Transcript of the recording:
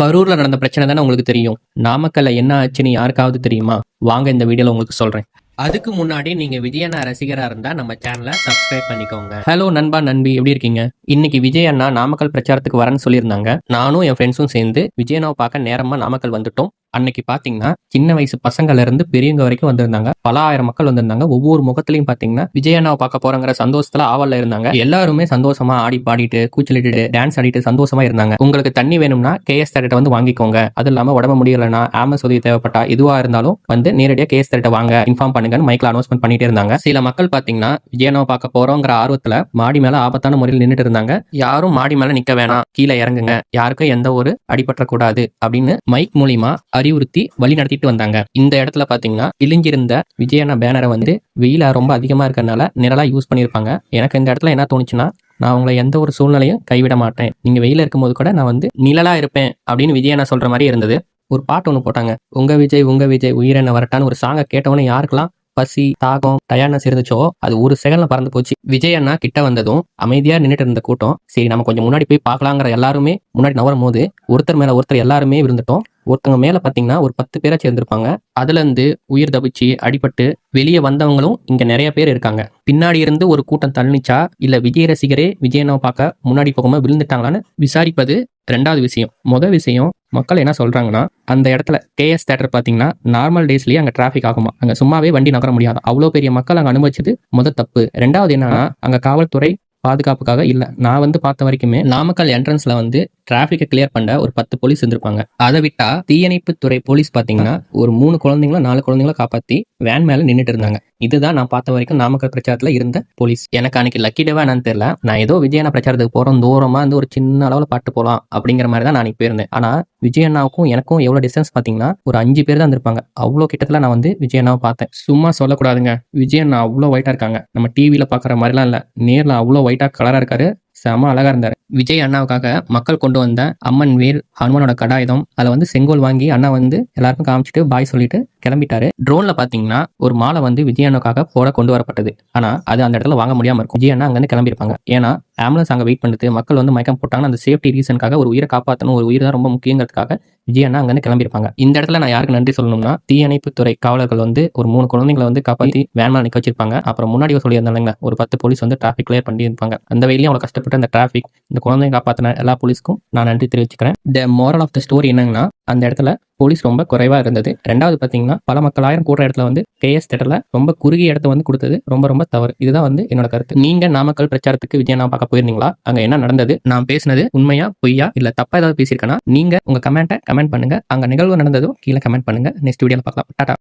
கரூர்ல நடந்த பிரச்சனை தானே உங்களுக்கு தெரியும். நாமக்கல்ல என்ன ஆச்சுன்னு யாருக்காவது தெரியுமா? வாங்க இந்த வீடியோல உங்களுக்கு சொல்றேன். அதுக்கு முன்னாடி நீங்க விஜயண்ணா ரசிகரா இருந்தா நம்ம சேனலை சப்ஸ்கிரைப் பண்ணிக்கோங்க. ஹலோ நண்பா நண்பி எப்படி இருக்கீங்க? இன்னைக்கு விஜய் அண்ணா நாமக்கல் பிரச்சாரத்துக்கு வரேன்னு சொல்லியிருந்தாங்க. நானும் என் ஃப்ரெண்ட்ஸும் சேர்ந்து விஜயண்ணாவை பார்க்க நேரமா நாமக்கல் வந்துட்டோம். அன்னைக்கு பாத்தீங்கன்னா சின்ன வயசு பசங்கள்ல இருந்து பெரியவங்க வரைக்கும் வந்திருந்தாங்க. பல ஆயிரம் மக்கள் வந்திருந்தாங்க. ஒவ்வொரு முகத்திலையும் பாத்தீங்கன்னா விஜயண்ணாவை பார்க்க போறங்கிற சந்தோஷத்துல ஆவல்ல இருந்தாங்க. எல்லாருமே சந்தோஷமா ஆடி பாடிட்டு கூச்சலிட்டு டான்ஸ் ஆடிட்டு சந்தோஷமா இருந்தாங்க. உங்களுக்கு தண்ணி வேணும்னா கேஎஸ் தேட்டை வந்து வாங்கிக்கோங்க. அது இல்லாம உடம்பு முடியலன்னா ஆமஸ் உதவி தேவைப்பட்டா எதுவா இருந்தாலும் வந்து நேரடியா கேஎஸ் தேட்டை வாங்க இன்ஃபார்ம் பண்ணுங்கன்னு மைக்ல அனௌன்ஸ்மெண்ட் பண்ணிட்டே இருந்தாங்க. சில மக்கள் பாத்தீங்கன்னா விஜயண்ணாவை பார்க்க போறோங்கிற ஆர்வத்துல மாடி மேல ஆபத்தான முறையில் நின்றுட்டு இருந்தாங்க. யாரும் மாடி மேல நிக்க வேணாம். கீழே இறங்குங்க. யாருக்கும் எந்த ஒரு அடிபற்ற கூடாது அப்படின்னு மைக் மூலியமா அறிவுறுத்தி வழி நடத்திட்டு வந்தாங்க. இந்த இடத்துல பாத்தீங்கன்னா இழிஞ்சிருந்த விஜயண்ணா பேனரை வந்து வெயில ரொம்ப அதிகமா இருக்கறனால நிழலா யூஸ் பண்ணியிருப்பாங்க எனக்கு இந்த இடத்துல என்ன தோணுச்சுன்னா நான் உங்களை எந்த ஒரு சூழ்நிலையும் கைவிட மாட்டேன். நீங்க வெயில இருக்கும்போது கூட நான் வந்து நிழலா இருப்பேன் அப்படின்னு விஜயண்ணா சொல்ற மாதிரி இருந்தது. ஒரு பாட்டு ஒன்று போட்டாங்க. உங்க விஜய் உங்க விஜய் உயிரென வரட்டான்னு ஒரு சாங்கை கேட்டவொன்னே யாருக்கெல்லாம் பசி தாகம் டயர்னஸ் இருந்துச்சோ அது ஒரு செகண்ட்ல பறந்து போச்சு. விஜய் அண்ணா கிட்ட வந்ததும் அமைதியா நின்றுட்டு இருந்த கூட்டம் சரி நம்ம கொஞ்சம் முன்னாடி போய் பார்க்கலாங்கிற எல்லாருமே முன்னாடி நவரும் போது ஒருத்தர் மேல ஒருத்தர் எல்லாருமே இருந்துட்டோம். ஒருத்தவங்க மேலே பார்த்தீங்கன்னா ஒரு பத்து பேரை சேர்ந்திருப்பாங்க. அதுலேருந்து உயிர் தப்பிச்சு அடிபட்டு வெளியே வந்தவங்களும் இங்கே நிறைய பேர் இருக்காங்க. பின்னாடி இருந்து ஒரு கூட்டம் தள்ளிச்சா இல்லை விஜய் ரசிகரே விஜயனாவை பார்க்க முன்னாடி போகாமல் விழுந்துட்டாங்களான்னு விசாரிப்பது ரெண்டாவது விஷயம். மொதல் விஷயம் மக்கள் என்ன சொல்கிறாங்கன்னா அந்த இடத்துல கேஎஸ் தேட்டர் பார்த்தீங்கன்னா நார்மல் டேஸ்லேயே அங்கே டிராஃபிக் ஆகுமா? அங்கே சும்மாவே வண்டி நகர முடியாது? அவ்வளோ பெரிய மக்கள் அங்கே அனுபவிச்சது முத தப்பு. ரெண்டாவது என்னன்னா அங்கே காவல்துறை பாதுகாப்புக்காக இல்லை. நான் வந்து பார்த்த வரைக்குமே நாமக்கல் என்ட்ரன்ஸ்ல வந்து டிராபிக்கை கிளியர் பண்ண ஒரு பத்து போலீஸ் இருந்திருப்பாங்க. அதை விட்டா தீயணைப்பு துறை போலீஸ் பாத்தீங்கன்னா ஒரு மூணு குழந்தைங்கள நாலு குழந்தைங்கள காப்பாத்தி வேன் மேல நின்றுட்டு இருந்தாங்க. இதுதான் நான் பார்த்த வரைக்கும் நாமக்கல் பிரச்சாரத்தில் இருந்த போலீஸ் எனக்கு அன்னைக்கு லக்கி டேவா என்னன்னு தெரியல. நான் ஏதோ விஜயண்ணா பிரச்சாரத்துக்கு போகிறோம் தூரமாக வந்து ஒரு சின்ன அளவில் பாட்டு போகலாம் அப்படிங்கிற மாதிரி தான் நான் போயிருந்தேன். ஆனால் விஜயண்ணாவுக்கும் எனக்கும் எவ்வளோ டிஸ்டன்ஸ் பார்த்தீங்கன்னா ஒரு அஞ்சு பேர் தான் இருந்திருப்பாங்க. அவ்வளோ கிட்டத்தில் நான் வந்து விஜயண்ணாவை பார்த்தேன். சும்மா சொல்லக்கூடாதுங்க. விஜயண்ணா அவ்வளோ ஒயிட்டாக இருக்காங்க. நம்ம டிவியில் பார்க்குற மாதிரிலாம் இல்லை. நேரில் அவ்வளோ ஒயிட்டாக கலராக இருக்காரு. செம அழகா இருந்தார். விஜய் அண்ணாவுக்காக மக்கள் கொண்டு வந்த அம்மன் வேல் ஹனுமனோட கடாயுதம் அதில் வந்து செங்கோல் வாங்கி அண்ணா வந்து எல்லாருக்கும் காமிச்சிட்டு பாய் சொல்லிட்டு கிளம்பிட்டாரு. ட்ரோன்ல பாத்தீங்கன்னா ஒரு மாலை வந்து விஜய் அண்ணாவுக்காக போட கொண்டு வரப்பட்டது. ஆனா அது அந்த இடத்துல வாங்க முடியாம இருக்கும். விஜய் அண்ணா அங்கிருந்து கிளம்பியிருப்பாங்க. ஏன்னா ஆம்புலன்ஸ் அங்கே வெயிட் பண்ணிட்டு மக்கள் வந்து மயக்கம் போட்டாங்கன்னா அந்த சேஃப்டி ரீசனுக்காக ஒரு உயிரை காப்பாற்றணும் ஒரு உயிர் தான் ரொம்ப முக்கியங்கிறதுக்காக விஜய் அண்ணா அங்கிருந்து கிளம்பியிருப்பாங்க. இந்த இடத்துல நான் யாருக்கு நன்றி சொல்லணும்னா தீயணைப்பு துறை காவலர்கள் வந்து ஒரு மூணு குழந்தைங்களை வந்து காப்பாற்றி வேன் நிற்க வச்சிருப்பாங்க. அப்புறம் முன்னாடி சொல்லியிருந்தாங்க ஒரு பத்து போலீஸ் வந்து டிராஃபிக் கிளியர் பண்ணியிருப்பாங்க. அந்த வெயிலையும் அவ்வளோ கஷ்டப்பட்டு அந்த டிராஃபிக் இந்த குழந்தைங்க காப்பாற்றின எல்லா போலீஸ்க்கும் நான் நன்றி தெரிவிச்சுக்கிறேன். The moral of the story என்னங்கன்னா அந்த இடத்துல போலீஸ் ரொம்ப குறைவா இருந்தது. ரெண்டாவது பாத்தீங்கன்னா பல மக்களாயிரம் கூடுற இடத்துல வந்து கேஎஸ் தேட்டர்ல ரொம்ப குறுகிய இடத்த வந்து கொடுத்தது ரொம்ப ரொம்ப தவறு. இதுதான் வந்து என்னோட கருத்து. நீங்க நாமக்கல் பிரச்சாரத்துக்கு விஜயனா பார்க்க போயிருந்தீங்களா? அங்க என்ன நடந்தது? நான் பேசினது உண்மையா பொய்யா இல்ல தப்பா ஏதாவது பேசியிருக்கேன்னா நீங்க உங்க கமெண்ட்டை கமெண்ட் பண்ணுங்க. அங்க நிகழ்வு நடந்ததும் கீழே கமெண்ட் பண்ணுங்க. நெக்ஸ்ட் வீடியோல பார்க்கலாம். டாடா.